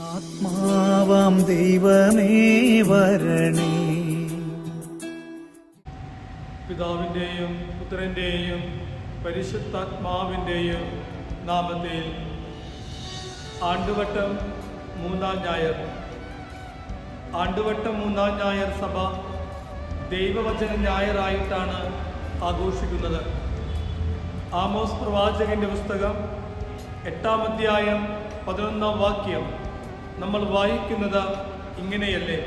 ആത്മാവാം ദൈവമേ വരണേ. പിതാവിന്റെയും പുത്രന്റെയും പരിശുദ്ധാത്മാവിന്റെയും നാമത്തിൽ ആണ്ടുവട്ടം മൂന്നാം ഞായർ. ആണ്ടുവട്ടം മൂന്നാം ഞായർ സഭ ദൈവവചന ഞായറായിട്ടാണ് ആഘോഷിക്കുന്നത്. ആമോസ് പ്രവാചകന്റെ പുസ്തകം എട്ടാം അധ്യായം പതിനൊന്നാം വാക്യം. നമ്മൾ വായിക്കുന്നത് ഇങ്ങനെയല്ലേ?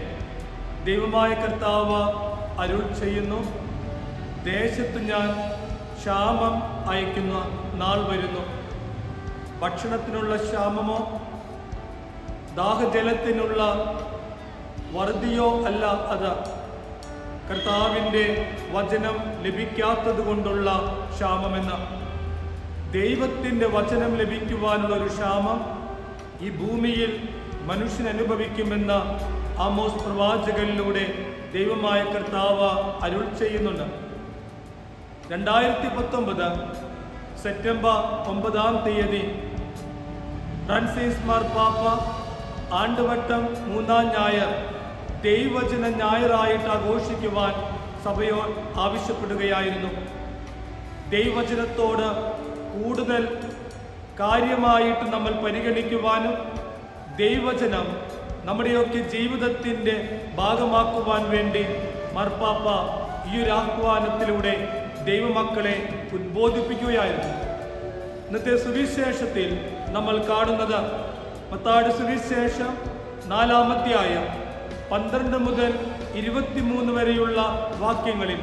ദൈവമായ കർത്താവ് അരുൾ ചെയ്യുന്നു. ദേശത്ത് ഞാൻ ക്ഷാമം അയക്കുന്ന നാൾ വരുന്നു. ഭക്ഷണത്തിനുള്ള ക്ഷാമമോ ദാഹജലത്തിനുള്ള വറുതിയോ അല്ല അത്. കർത്താവിന്റെ വചനം ലഭിക്കാത്തത് കൊണ്ടുള്ള ക്ഷാമമെന്ന്. ദൈവത്തിന്റെ വചനം ലഭിക്കുവാനുള്ള ഒരു ക്ഷാമം ഈ ഭൂമിയിൽ മനുഷ്യൻ അനുഭവിക്കുമെന്ന ആമോസ് പ്രവാചകനിലൂടെ ദൈവമായ കർത്താവ് അരുൾ ചെയ്യുന്നുണ്ട്. രണ്ടായിരത്തി പത്തൊമ്പത് സെപ്റ്റംബർ ഒമ്പതാം തീയതി ഫ്രാൻസിസ് മാർപ്പാപ്പ ആണ്ടുവട്ടം മൂന്നാം ഞായർ ദൈവചന ഞായറായിട്ട് ആഘോഷിക്കുവാൻ സഭയോ ആവശ്യപ്പെടുകയായിരുന്നു. ദൈവചനത്തോട് കൂടുതൽ കാര്യമായിട്ട് നമ്മൾ പരിഗണിക്കുവാനും ദൈവചനം നമ്മുടെയൊക്കെ ജീവിതത്തിന്റെ ഭാഗമാക്കുവാൻ വേണ്ടി മർപ്പാപ്പ ഈ ഒരു ആഹ്വാനത്തിലൂടെ ദൈവമക്കളെ ഉദ്ബോധിപ്പിക്കുകയായിരുന്നു. ഇന്നത്തെ സുവിശേഷത്തിൽ നമ്മൾ കാണുന്നത് മത്താട് സുവിശേഷം നാലാമധ്യായം പന്ത്രണ്ട് മുതൽ ഇരുപത്തിമൂന്ന് വരെയുള്ള വാക്യങ്ങളിൽ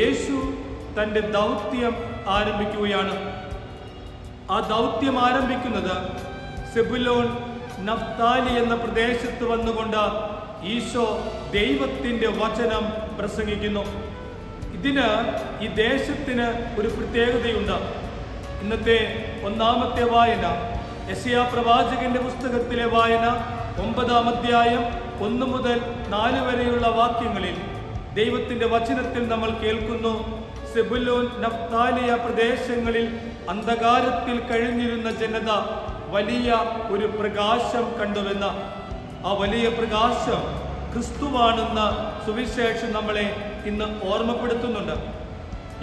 യേശു തന്റെ ദൗത്യം ആരംഭിക്കുകയാണ്. ആ ദൗത്യം ആരംഭിക്കുന്നത് സെബുലോൺ നഫ്താലി എന്ന പ്രദേശത്ത് വന്നുകൊണ്ട് ഈശോ ദൈവത്തിന്റെ വചനം പ്രസംഗിക്കുന്നു. ഇതിന് ഈ ദേശത്തിന് ഒരു പ്രത്യേകതയുണ്ട്. ഇന്നത്തെ ഒന്നാമത്തെ വായന യസിയ പ്രവാചകന്റെ പുസ്തകത്തിലെ വായന ഒമ്പതാം അധ്യായം ഒന്ന് മുതൽ നാല് വരെയുള്ള വാക്യങ്ങളിൽ ദൈവത്തിന്റെ വചനത്തിൽ നമ്മൾ കേൾക്കുന്നു സെബുലോൻ നഫ്താലിയ പ്രദേശങ്ങളിൽ അന്ധകാരത്തിൽ കഴിഞ്ഞിരുന്ന ജനത വലിയ ഒരു പ്രകാശം കണ്ടുവെന്ന ആ വലിയ പ്രകാശം ക്രിസ്തുവാണെന്ന സുവിശേഷം നമ്മളെ ഇന്ന് ഓർമ്മപ്പെടുത്തുന്നുണ്ട്.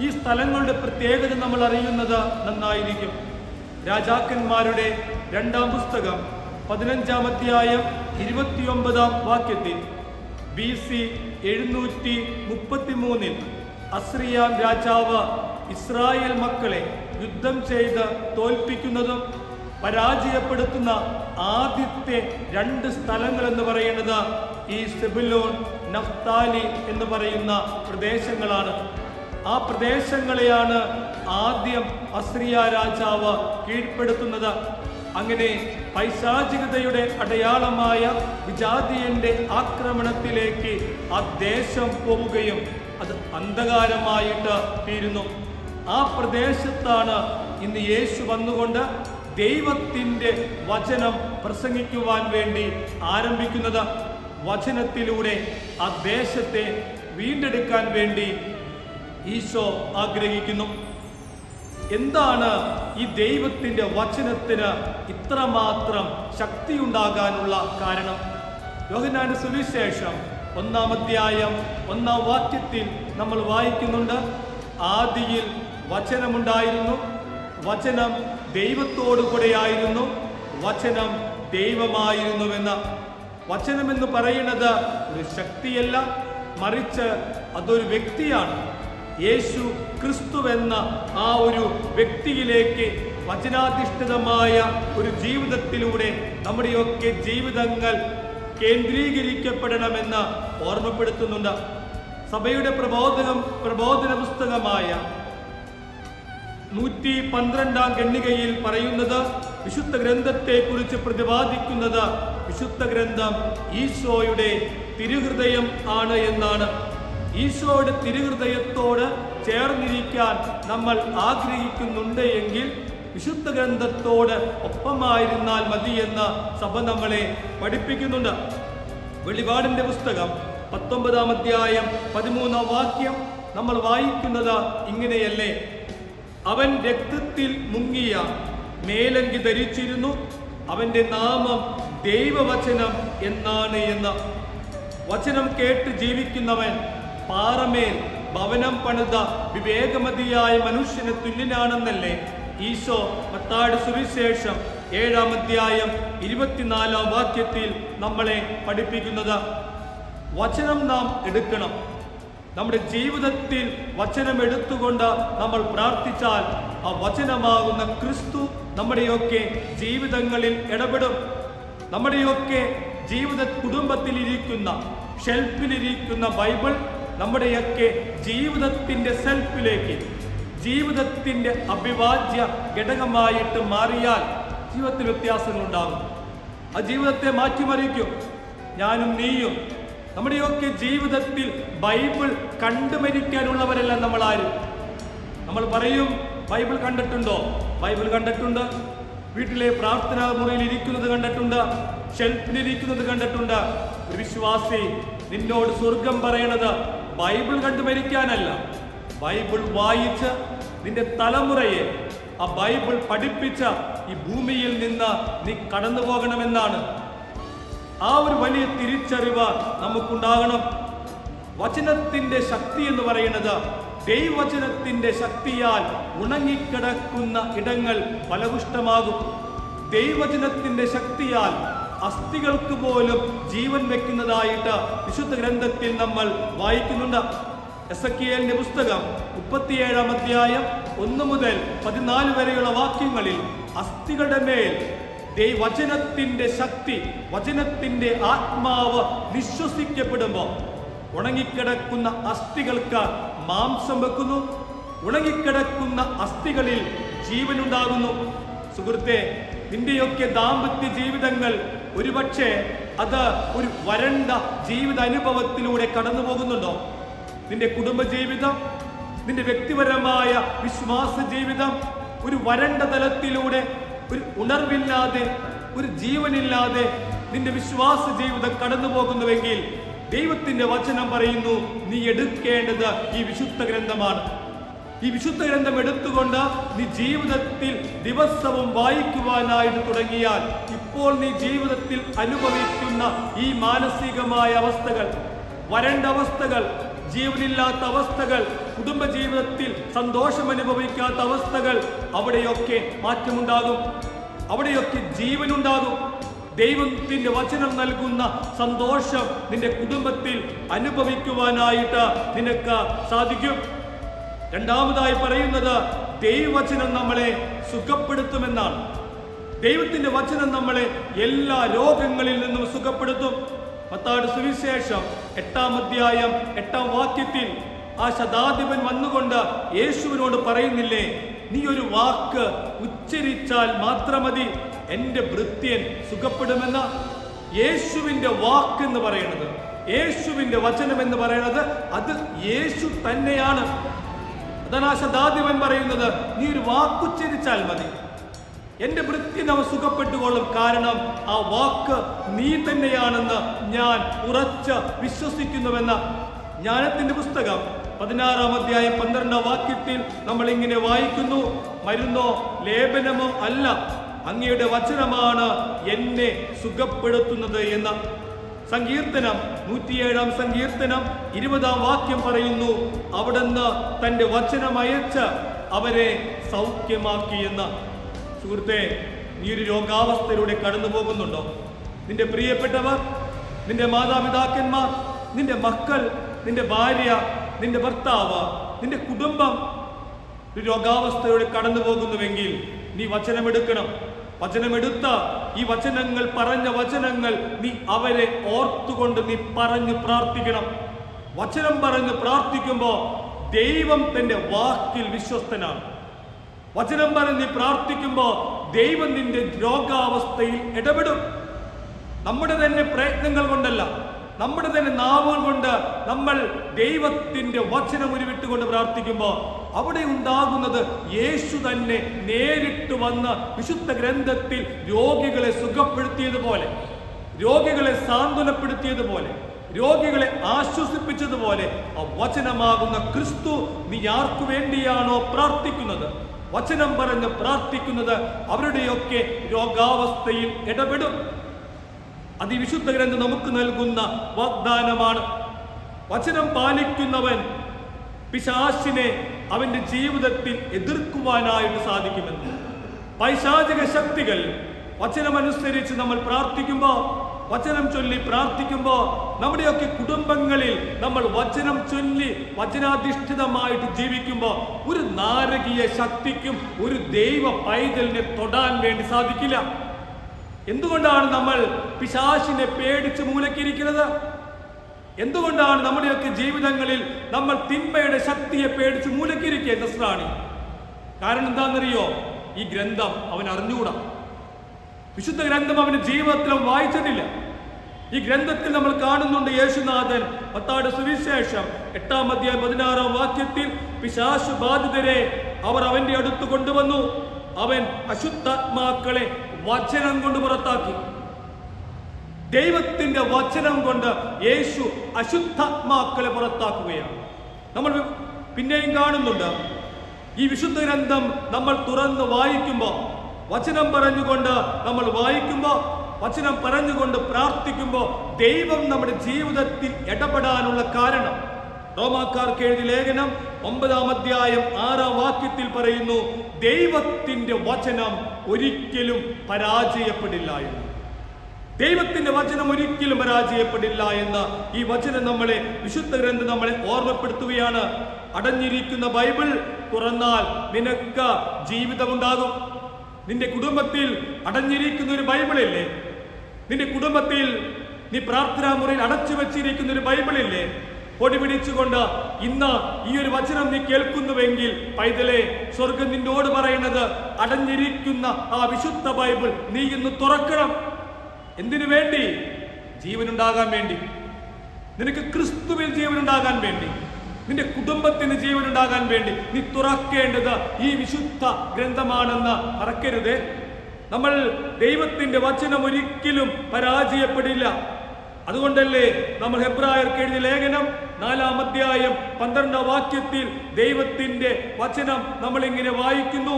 ഈ സ്ഥലങ്ങളുടെ പ്രത്യേകത നമ്മൾ അറിയുന്നത് നന്നായിരിക്കും. രാജാക്കന്മാരുടെ രണ്ടാം പുസ്തകം പതിനഞ്ചാം അധ്യായം ഇരുപത്തിയൊമ്പതാം വാക്യത്തിൽ ബി സി എഴുന്നൂറ്റി മുപ്പത്തിമൂന്നിൽ അസ്രിയാം രാജാവ് ഇസ്രായേൽ മക്കളെ യുദ്ധം ചെയ്ത് തോൽപ്പിക്കുന്നതും പരാജയപ്പെടുത്തുന്ന ആദ്യത്തെ രണ്ട് സ്ഥലങ്ങൾ എന്ന് പറയുന്നത് ഈ സെബുലോൺ നഫ്താലി എന്ന് പറയുന്ന പ്രദേശങ്ങളാണ്. ആ പ്രദേശങ്ങളെയാണ് ആദ്യം അസ്രിയ രാജാവ് കീഴ്പ്പെടുത്തുന്നത്. അങ്ങനെ പൈശാചികതയുടെ അടയാളമായ വിജാതിയന്റെ ആക്രമണത്തിലേക്ക് ആ ദേശം പോവുകയും അത് അന്ധകാരമായിട്ട് തീരുന്നു. ആ പ്രദേശത്താണ് ഇന്ന് യേശു വന്നുകൊണ്ട് ദൈവത്തിന്റെ വചനം പ്രസംഗിക്കുവാൻ വേണ്ടി ആരംഭിക്കുന്നത് വചനത്തിലൂടെ ആ ദേശത്തെ വീണ്ടെടുക്കാൻ വേണ്ടി ഈശോ ആഗ്രഹിക്കുന്നു. എന്താണ് ഈ ദൈവത്തിന്റെ വചനത്തിന് ഇത്രമാത്രം ശക്തിയുണ്ടാകാനുള്ള കാരണം? യോഹനാന്റെ സുവിശേഷം ഒന്നാം അധ്യായം ഒന്നാം വാക്യത്തിൽ നമ്മൾ വായിക്കുന്നുണ്ട് ആദിയിൽ വചനമുണ്ടായിരുന്നു വചനം ദൈവത്തോടു കൂടെയായിരുന്നു വചനം ദൈവമായിരുന്നുവെന്ന് വചനമെന്ന് പറയുന്നത് ഒരു ശക്തിയല്ല മറിച്ച് അതൊരു വ്യക്തിയാണ്. യേശു ക്രിസ്തുവെന്ന ആ ഒരു വ്യക്തിയിലേക്ക് വചനാധിഷ്ഠിതമായ ഒരു ജീവിതത്തിലൂടെ നമ്മുടെയൊക്കെ ജീവിതങ്ങൾ കേന്ദ്രീകരിക്കപ്പെടണമെന്ന് ഓർമ്മപ്പെടുത്തുന്നുണ്ട്. സഭയുടെ പ്രബോധനം പ്രബോധന പുസ്തകമായ നൂറ്റി പന്ത്രണ്ടാം ഖണ്ഡികയിൽ പറയുന്നത് വിശുദ്ധ ഗ്രന്ഥത്തെ കുറിച്ച് പ്രതിപാദിക്കുന്നത് വിശുദ്ധ ഗ്രന്ഥം ഈശോയുടെ തിരുഹൃദയം ആണ് എന്നാണ്. ഈശോയുടെ തിരുഹൃദയത്തോട് ചേർന്നിരിക്കാൻ നമ്മൾ ആഗ്രഹിക്കുന്നുണ്ട് എങ്കിൽ വിശുദ്ധ ഗ്രന്ഥത്തോട് ഒപ്പമായിരുന്നാൽ എന്ന സഭ നമ്മളെ പഠിപ്പിക്കുന്നുണ്ട്. വെളിപാടിന്റെ പുസ്തകം പത്തൊമ്പതാം അധ്യായം പതിമൂന്നാം വാക്യം നമ്മൾ വായിക്കുന്നത് ഇങ്ങനെയല്ലേ? അവൻ രക്തത്തിൽ മുങ്ങിയ മേലങ്കി ധരിച്ചിരുന്നു. അവന്റെ നാമം ദൈവവചനം എന്നാണ് എന്ന്. വചനം കേട്ട് ജീവിക്കുന്നവൻ പാറമേൽ ഭവനം പണിത വിവേകമതിയായ മനുഷ്യന് തുല്യനാണെന്നല്ലേ? ഈശോ മത്താട് സുവിശേഷം ഏഴാം അധ്യായം ഇരുപത്തിനാലാം വാക്യത്തിൽ നമ്മളെ പഠിപ്പിക്കുന്നത്. വചനം നാം എടുക്കണം. നമ്മുടെ ജീവിതത്തിൽ വചനം എടുത്തുകൊണ്ട് നമ്മൾ പ്രാർത്ഥിച്ചാൽ ആ വചനമാകുന്ന ക്രിസ്തു നമ്മുടെയൊക്കെ ജീവിതങ്ങളിൽ ഇടപെടും. നമ്മുടെയൊക്കെ ജീവിത കുടുംബത്തിലിരിക്കുന്ന ഷെൽഫിലിരിക്കുന്ന ബൈബിൾ നമ്മുടെയൊക്കെ ജീവിതത്തിന്റെ സെൽഫിലേക്ക് ജീവിതത്തിന്റെ അഭിവാജ്യ ഘടകമായിട്ട് മാറിയാൽ ജീവിതത്തിൽ വ്യത്യാസങ്ങൾ ഉണ്ടാകും ആ ജീവിതത്തെ മാറ്റിമറിക്കും. ഞാനും നീയും നമ്മുടെയൊക്കെ ജീവിതത്തിൽ ബൈബിൾ കണ്ടു മരിക്കാനുള്ളവരല്ല നമ്മൾ ആരും നമ്മൾ പറയും ബൈബിൾ കണ്ടിട്ടുണ്ടോ? ബൈബിൾ കണ്ടിട്ടുണ്ട്. വീട്ടിലെ പ്രാർത്ഥനാ മുറിയിൽ ഇരിക്കുന്നത് കണ്ടിട്ടുണ്ട്. ഷെൽഫിലിരിക്കുന്നത് കണ്ടിട്ടുണ്ട്. ഒരു വിശ്വാസി നിന്നോട് സ്വർഗം പറയണത് ബൈബിൾ കണ്ടു മരിക്കാനല്ല ബൈബിൾ വായിച്ച് നിന്റെ തലമുറയെ ആ ബൈബിൾ പഠിപ്പിച്ച ഈ ഭൂമിയിൽ നിന്ന് നീ കടന്നു പോകണമെന്നാണ് ആ ഒരു വലിയ തിരിച്ചറിവ് നമുക്കുണ്ടാകണം. വചനത്തിന്റെ ശക്തി എന്ന് പറയുന്നത് ദൈവവചനത്തിന്റെ ശക്തിയാൽ ഉണങ്ങിക്കിടക്കുന്ന ഇടങ്ങൾ ഫലപുഷ്ടമാകും ദൈവചനത്തിന്റെ ശക്തിയാൽ അസ്ഥികൾക്ക് പോലും ജീവൻ വെക്കുന്നതായിട്ട് വിശുദ്ധ ഗ്രന്ഥത്തിൽ നമ്മൾ വായിക്കുന്നുണ്ട്. എസ് എ പുസ്തകം മുപ്പത്തിയേഴാം അധ്യായം ഒന്ന് മുതൽ പതിനാല് വരെയുള്ള വാക്യങ്ങളിൽ അസ്ഥികളുടെ മേൽ ദൈവചനത്തിന്റെ ശക്തി വചനത്തിന്റെ ആത്മാവ് നിശ്വസിക്കപ്പെടുമ്പോൾ ഉണങ്ങിക്കിടക്കുന്ന അസ്ഥികൾക്ക് മാംസം വെക്കുന്നു. ഉണങ്ങിക്കിടക്കുന്ന അസ്ഥികളിൽ ജീവനുണ്ടാകുന്നു. സുഹൃത്തെ നിന്റെയൊക്കെ ദാമ്പത്യ ജീവിതങ്ങൾ ഒരുപക്ഷെ അത് ഒരു വരണ്ട ജീവിത അനുഭവത്തിലൂടെ കടന്നു പോകുന്നുണ്ടോ നിന്റെ കുടുംബ ജീവിതം നിന്റെ വ്യക്തിപരമായ വിശ്വാസ ജീവിതം ഒരു വരണ്ട തലത്തിലൂടെ ഒരു ഉണർവില്ലാതെ ഒരു ജീവനില്ലാതെ നിന്റെ വിശ്വാസ ജീവിതം കടന്നു പോകുന്നുവെങ്കിൽ ദൈവത്തിന്റെ വചനം പറയുന്നു നീ എടുക്കേണ്ടത് ഈ വിശുദ്ധ ഗ്രന്ഥമാണ്. ഈ വിശുദ്ധ ഗ്രന്ഥം എടുത്തുകൊണ്ട് നീ ജീവിതത്തിൽ ദിവസവും വായിക്കുവാനായിട്ട് തുടങ്ങിയാൽ ഇപ്പോൾ നീ ജീവിതത്തിൽ അനുഭവിക്കുന്ന ഈ മാനസികമായ അവസ്ഥകൾ വരണ്ട അവസ്ഥകൾ ജീവനില്ലാത്ത അവസ്ഥകൾ കുടുംബജീവിതത്തിൽ സന്തോഷം അനുഭവിക്കാത്ത അവസ്ഥകൾ അവിടെയൊക്കെ മാറ്റമുണ്ടാകും. അവിടെയൊക്കെ ജീവനുണ്ടാകും. ദൈവത്തിന്റെ വചനം നൽകുന്ന സന്തോഷം നിന്റെ കുടുംബത്തിൽ അനുഭവിക്കുവാനായിട്ട് നിനക്ക് സാധിക്കും. രണ്ടാമതായി പറയുന്നത് ദൈവവചനം നമ്മളെ സുഖപ്പെടുത്തുമെന്നാണ്. ദൈവത്തിന്റെ വചനം നമ്മളെ എല്ലാ രോഗങ്ങളിൽ നിന്നും സുഖപ്പെടുത്തും. പത്താട് സുവിശേഷം എട്ടാം അധ്യായം എട്ടാം വാക്യത്തിൽ ആ ശതാധിപൻ വന്നുകൊണ്ട് യേശുവിനോട് പറയുന്നില്ലേ നീ ഒരു വാക്ക് ഉച്ചരിച്ചാൽ മാത്രം മതി എന്റെ ഭൃത്യൻ സുഖപ്പെടുമെന്ന യേശുവിന്റെ വാക്ക് എന്ന് പറയുന്നത് യേശുവിന്റെ വചനം എന്ന് പറയുന്നത് അത് യേശു തന്നെയാണ്. അതാണ് ആ ശതാധിപൻ പറയുന്നത് നീ ഒരു വാക്കുച്ചരിച്ചാൽ മതി. എന്റെ വൃത്തി അവൻ സുഖപ്പെട്ടുകൊള്ളും കാരണം ആ വാക്ക് നീ തന്നെയാണെന്ന് ഞാൻ ഉറച്ച് വിശ്വസിക്കുന്നുവെന്ന ജ്ഞാനത്തിന്റെ പുസ്തകം പതിനാറാം അധ്യായം പന്ത്രണ്ടാം വാക്യത്തിൽ നമ്മൾ ഇങ്ങനെ വായിക്കുന്നു. മരുന്നോ ലേപനമോ അല്ല അങ്ങയുടെ വചനമാണ് എന്നെ സുഖപ്പെടുത്തുന്നത് എന്ന് സങ്കീർത്തനം നൂറ്റിയേഴാം സങ്കീർത്തനം ഇരുപതാം വാക്യം പറയുന്നു അവിടുന്ന് തന്റെ വചനം അയച്ച് അവരെ സൗഖ്യമാക്കിയെന്ന് സുഹൃത്തെ നീ ഒരു രോഗാവസ്ഥയിലൂടെ കടന്നു പോകുന്നുണ്ടോ? നിന്റെ പ്രിയപ്പെട്ടവർ നിന്റെ മാതാപിതാക്കന്മാർ നിന്റെ മക്കൾ നിന്റെ ഭാര്യ നിന്റെ ഭർത്താവ് നിന്റെ കുടുംബം ഒരു രോഗാവസ്ഥയോടെ കടന്നു പോകുന്നുവെങ്കിൽ നീ വചനമെടുക്കണം. വചനമെടുത്ത ഈ വചനങ്ങൾ പറഞ്ഞ വചനങ്ങൾ നീ അവരെ ഓർത്തുകൊണ്ട് നീ പറഞ്ഞു പ്രാർത്ഥിക്കണം. വചനം പറഞ്ഞ് പ്രാർത്ഥിക്കുമ്പോൾ ദൈവം തന്റെ വാക്കിൽ വിശ്വസ്തനാണ്. വചനം പറഞ്ഞ് പ്രാർത്ഥിക്കുമ്പോൾ ദൈവം നിന്റെ രോഗാവസ്ഥയിൽ ഇടപെടും. നമ്മുടെ തന്നെ പ്രയത്നങ്ങൾ കൊണ്ടല്ല നമ്മുടെ തന്നെ നാവുകൾ കൊണ്ട് നമ്മൾ ദൈവത്തിന്റെ വചനം ഉരുവിട്ടുകൊണ്ട് പ്രാർത്ഥിക്കുമ്പോൾ അവിടെ ഉണ്ടാകുന്നത് യേശു തന്നെ നേരിട്ട് വന്ന് വിശുദ്ധ ഗ്രന്ഥത്തിൽ രോഗികളെ സുഖപ്പെടുത്തിയതുപോലെ രോഗികളെ സാന്ത്വനപ്പെടുത്തിയതുപോലെ രോഗികളെ ആശ്വസിപ്പിച്ചതുപോലെ ആ വചനമാകുന്ന ക്രിസ്തു നീ ആർക്കു വേണ്ടിയാണോ പ്രാർത്ഥിക്കുന്നത്? വചനം പറഞ്ഞ് പ്രാർത്ഥിക്കുന്നത് അവരുടെയൊക്കെ രോഗാവസ്ഥയിൽ ഇടപെടും. അതിവിശുദ്ധ ഗ്രന്ഥ നമുക്ക് നൽകുന്ന വാഗ്ദാനമാണ്. വചനം പാലിക്കുന്നവൻ പിശാശിനെ അവന്റെ ജീവിതത്തിൽ എതിർക്കുവാനായിട്ട് സാധിക്കുമെന്ന്. പൈശാചിക ശക്തികൾ വചനമനുസരിച്ച് നമ്മൾ പ്രാർത്ഥിക്കുമ്പോൾ വചനം ചൊല്ലി പ്രാർത്ഥിക്കുമ്പോൾ നമ്മുടെയൊക്കെ കുടുംബങ്ങളിൽ നമ്മൾ വചനം ചൊല്ലി വചനാധിഷ്ഠിതമായിട്ട് ജീവിക്കുമ്പോൾ ഒരു നാരകീയ ശക്തിക്കും ഒരു ദൈവ പൈതലിനെ തൊടാൻ വേണ്ടി സാധിക്കില്ല. എന്തുകൊണ്ടാണ് നമ്മൾ പിശാശിനെ പേടിച്ച് മൂലക്കിരിക്കുന്നത് എന്തുകൊണ്ടാണ് നമ്മുടെയൊക്കെ ജീവിതങ്ങളിൽ നമ്മൾ തിന്മയുടെ ശക്തിയെ പേടിച്ച് മൂലക്കിരിക്കുക നസ്രാണി കാരണം എന്താണെന്നറിയോ? ഈ ഗ്രന്ഥം അവൻ അറിഞ്ഞുകൂടാ വിശുദ്ധ ഗ്രന്ഥം അവന്റെ ജീവിതത്തിൽ വായിച്ചിട്ടില്ല. ഈ ഗ്രന്ഥത്തിൽ നമ്മൾ കാണുന്നുണ്ട് യേശുനാഥൻ പത്താട് സുവിശേഷം എട്ടാം അധ്യായം പതിനാറാം വാക്യത്തിൽ പിശാശു ബാധിതരെ അവർ അവന്റെ അടുത്ത് കൊണ്ടുവന്നു. അവൻ അശുദ്ധാത്മാക്കളെ വചനം കൊണ്ട് പുറത്താക്കി. ദൈവത്തിന്റെ വചനം കൊണ്ട് യേശു അശുദ്ധാത്മാക്കളെ പുറത്താക്കുകയാണ്. നമ്മൾ പിന്നെയും കാണുന്നുണ്ട്. ഈ വിശുദ്ധ ഗ്രന്ഥം നമ്മൾ തുറന്ന് വായിക്കുമ്പോൾ വചനം പറഞ്ഞുകൊണ്ട് നമ്മൾ വായിക്കുമ്പോൾ വചനം പറഞ്ഞുകൊണ്ട് പ്രാർത്ഥിക്കുമ്പോൾ ദൈവം നമ്മുടെ ജീവിതത്തിൽ ഇടപെടാനുള്ള കാരണം. റോമാക്കാർക്ക് എഴുതി ലേഖനം ഒമ്പതാം അധ്യായം ആറാം വാക്യത്തിൽ പറയുന്നു ദൈവത്തിന്റെ വചനം ഒരിക്കലും പരാജയപ്പെടില്ല എന്ന്. ദൈവത്തിന്റെ വചനം ഒരിക്കലും പരാജയപ്പെടില്ല എന്ന് ഈ വചനം നമ്മളെ വിശുദ്ധ ഗ്രന്ഥം നമ്മളെ ഓർമ്മപ്പെടുത്തുകയാണ്. അടഞ്ഞിരിക്കുന്ന ബൈബിൾ തുറന്നാൽ നിനക്ക ജീവിതമുണ്ടാകും. നിന്റെ കുടുംബത്തിൽ അടഞ്ഞിരിക്കുന്ന ഒരു ബൈബിളില്ലേ? നിന്റെ കുടുംബത്തിൽ നീ പ്രാർത്ഥനാ മുറിയിൽ അടച്ചു വെച്ചിരിക്കുന്ന ഒരു ബൈബിളില്ലേ? പൊടി പിടിച്ചുകൊണ്ട് ഇന്ന് ഈ ഒരു വചനം നീ കേൾക്കുന്നുവെങ്കിൽ പൈതലെ സ്വർഗം നിന്നോട് പറയുന്നത് അടഞ്ഞിരിക്കുന്ന ആ വിശുദ്ധ ബൈബിൾ നീ ഇന്ന് തുറക്കണം. എന്തിനു വേണ്ടി? ജീവനുണ്ടാകാൻ വേണ്ടി. നിനക്ക് ക്രിസ്തുവിൽ ജീവനുണ്ടാകാൻ വേണ്ടി. നിന്റെ കുടുംബത്തിന് ജീവനുണ്ടാകാൻ വേണ്ടി നീ തുറക്കേണ്ടത് ഈ വിശുദ്ധ ഗ്രന്ഥമാണെന്ന് മറക്കരുത്. നമ്മൾ ദൈവത്തിന്റെ വചനം ഒരിക്കലും പരാജയപ്പെടില്ല. അതുകൊണ്ടല്ലേ നമ്മൾ ഹെബ്രായർക്ക് എഴുതിയ ലേഖനം നാലാം അധ്യായം പന്ത്രണ്ടാം വാക്യത്തിൽ ദൈവത്തിന്റെ വചനം നമ്മൾ ഇങ്ങനെ വായിക്കുന്നു.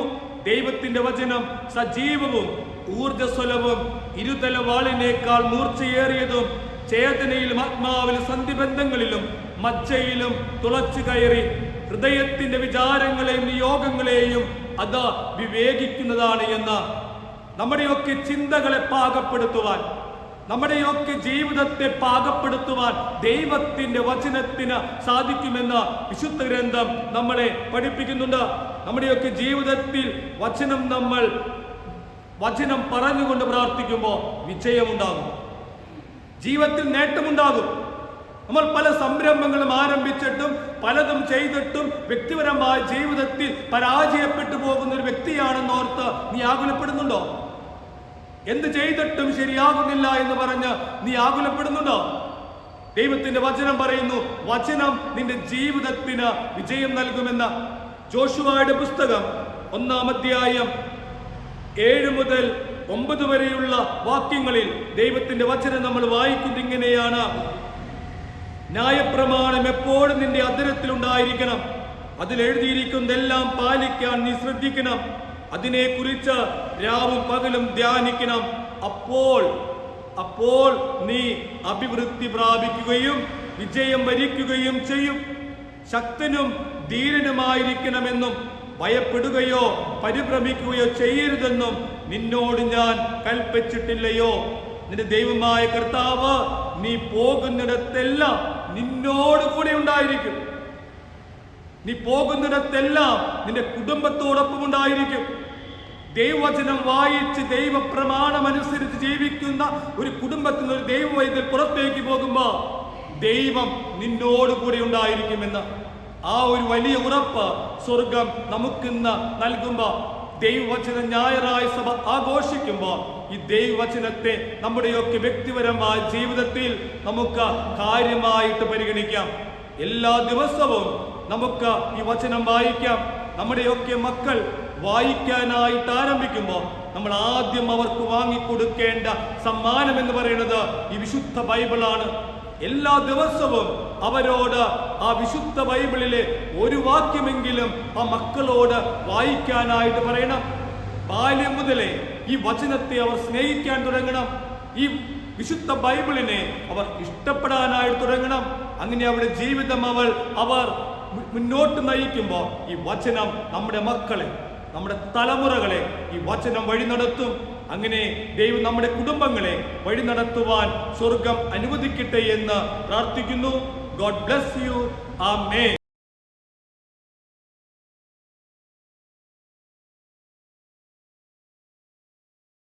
ദൈവത്തിന്റെ വചനം സജീവവും ഊർജസ്വലവും ഇരുതല വാളിനേക്കാൾ മൂർച്ചയേറിയതും ചേതനയിലും ആത്മാവിലും സന്ധിബന്ധങ്ങളിലും മജ്ജയിലും തുളച്ചു കയറി ഹൃദയത്തിന്റെ വിചാരങ്ങളെയും നിയോഗങ്ങളെയും അത് വിവേകിക്കുന്നതാണ് എന്ന് നമ്മുടെയൊക്കെ ചിന്തകളെ പാകപ്പെടുത്തുവാൻ നമ്മുടെയൊക്കെ ജീവിതത്തെ പാകപ്പെടുത്തുവാൻ ദൈവത്തിന്റെ വചനത്തിന് സാധിക്കുമെന്ന് വിശുദ്ധ ഗ്രന്ഥം നമ്മളെ പഠിപ്പിക്കുന്നുണ്ട്. നമ്മുടെയൊക്കെ ജീവിതത്തിൽ വചനം നമ്മൾ വചനം പറഞ്ഞുകൊണ്ട് പ്രാർത്ഥിക്കുമ്പോൾ വിജയമുണ്ടാകും. ജീവിതത്തിൽ നേട്ടമുണ്ടാകും. നമ്മൾ പല സംരംഭങ്ങളും ആരംഭിച്ചിട്ടും പലതും ചെയ്തിട്ടും വ്യക്തിപരമായ ജീവിതത്തിൽ പരാജയപ്പെട്ടു പോകുന്ന ഒരു വ്യക്തിയാണെന്ന് ഓർത്ത് നീ ആകുലപ്പെടുന്നുണ്ടോ? എന്ത് ചെയ്തിട്ടും ശരിയാകുന്നില്ല എന്ന് പറഞ്ഞ് നീ ആകുലപ്പെടുന്നുണ്ടോ? ദൈവത്തിന്റെ വചനം പറയുന്നു വചനം നിന്റെ ജീവിതത്തിന് വിജയം നൽകുമെന്ന. ജോഷുവായുടെ പുസ്തകം ഒന്നാം അധ്യായം ഏഴ് മുതൽ ഒമ്പത് വരെയുള്ള വാക്യങ്ങളിൽ ദൈവത്തിന്റെ വചനം നമ്മൾ വായിക്കുന്നത് ഇങ്ങനെയാണ്. ന്യായപ്രമാണം എപ്പോഴും നിന്റെ അതിരത്തിൽ ഉണ്ടായിരിക്കണം അതിൽ എഴുതിയിരിക്കുന്നതെല്ലാം പാലിക്കാൻ നീ ശ്രദ്ധിക്കണം. അതിനെക്കുറിച്ച് രാവും പകലും ധ്യാനിക്കണം. അപ്പോൾ അപ്പോൾ നീ അഭിവൃദ്ധി പ്രാപിക്കുകയും വിജയം വരിക്കുകയും ചെയ്യും. ശക്തനും ധീരനുമായിരിക്കണമെന്നും ഭയപ്പെടുകയോ പരിഭ്രമിക്കുകയോ ചെയ്യരുതെന്നും നിന്നോട് ഞാൻ കൽപ്പിച്ചിട്ടില്ലയോ? നിന്റെ ദൈവമായ കർത്താവ് നീ പോകുന്നിടത്തെല്ലാം നിന്നോട് കൂടെ ഉണ്ടായിരിക്കും. നീ പോകുന്നിടത്തെല്ലാം നിന്റെ കുടുംബത്തോടൊപ്പം ഉണ്ടായിരിക്കും. ദൈവവചനം വായിച്ച് ദൈവ പ്രമാണം അനുസരിച്ച് ജീവിക്കുന്ന ഒരു കുടുംബത്തിൽ നിന്ന് ഒരു ദൈവവൈദ്യൻ പുറത്തേക്ക് പോകുമ്പോൾ ദൈവം നിന്നോട് കൂടെ ഉണ്ടായിരിക്കുമെന്ന്. ആ ഒരു വലിയ ഉറപ്പ് സ്വർഗം നമുക്കിന്ന് നൽകുമ്പോ ദൈവവചന ഞായറായ സഭ ആഘോഷിക്കുമ്പോൾ ഈ ദൈവവചനത്തെ നമ്മുടെയൊക്കെ വ്യക്തിപരമായ ജീവിതത്തിൽ നമുക്ക് കാര്യമായിട്ട് പരിഗണിക്കാം. എല്ലാ ദിവസവും നമുക്ക് ഈ വചനം വായിക്കാം. നമ്മുടെയൊക്കെ മക്കൾ വായിക്കാനായിട്ട് ആരംഭിക്കുമ്പോൾ നമ്മൾ ആദ്യം അവർക്ക് വാങ്ങിക്കൊടുക്കേണ്ട സമ്മാനം എന്ന് പറയുന്നത് ഈ വിശുദ്ധ ബൈബിളാണ്. എല്ലാ ദിവസവും അവരോട് ആ വിശുദ്ധ ബൈബിളിലെ ഒരു വാക്യമെങ്കിലും ആ മക്കളോട് വായിക്കാനായിട്ട് പറയണം. ബാല്യം മുതലേ ഈ വചനത്തെ അവർ സ്നേഹിക്കാൻ തുടങ്ങണം. ഈ വിശുദ്ധ ബൈബിളിനെ അവർ ഇഷ്ടപ്പെടാനായിട്ട് തുടങ്ങണം. അങ്ങനെ അവരുടെ ജീവിതം അവൾ അവർ മുന്നോട്ട് നയിക്കുമ്പോൾ ഈ വചനം നമ്മുടെ മക്കളെ നമ്മുടെ തലമുറകളെ ഈ വചനം വഴി നടത്തും. അങ്ങനെ ദൈവം നമ്മുടെ കുടുംബങ്ങളെ വഴി നടത്തുവാൻ സ്വർഗം അനുവദിക്കട്ടെ എന്ന് പ്രാർത്ഥിക്കുന്നു. ഗോഡ് ബ്ലസ് യു ആ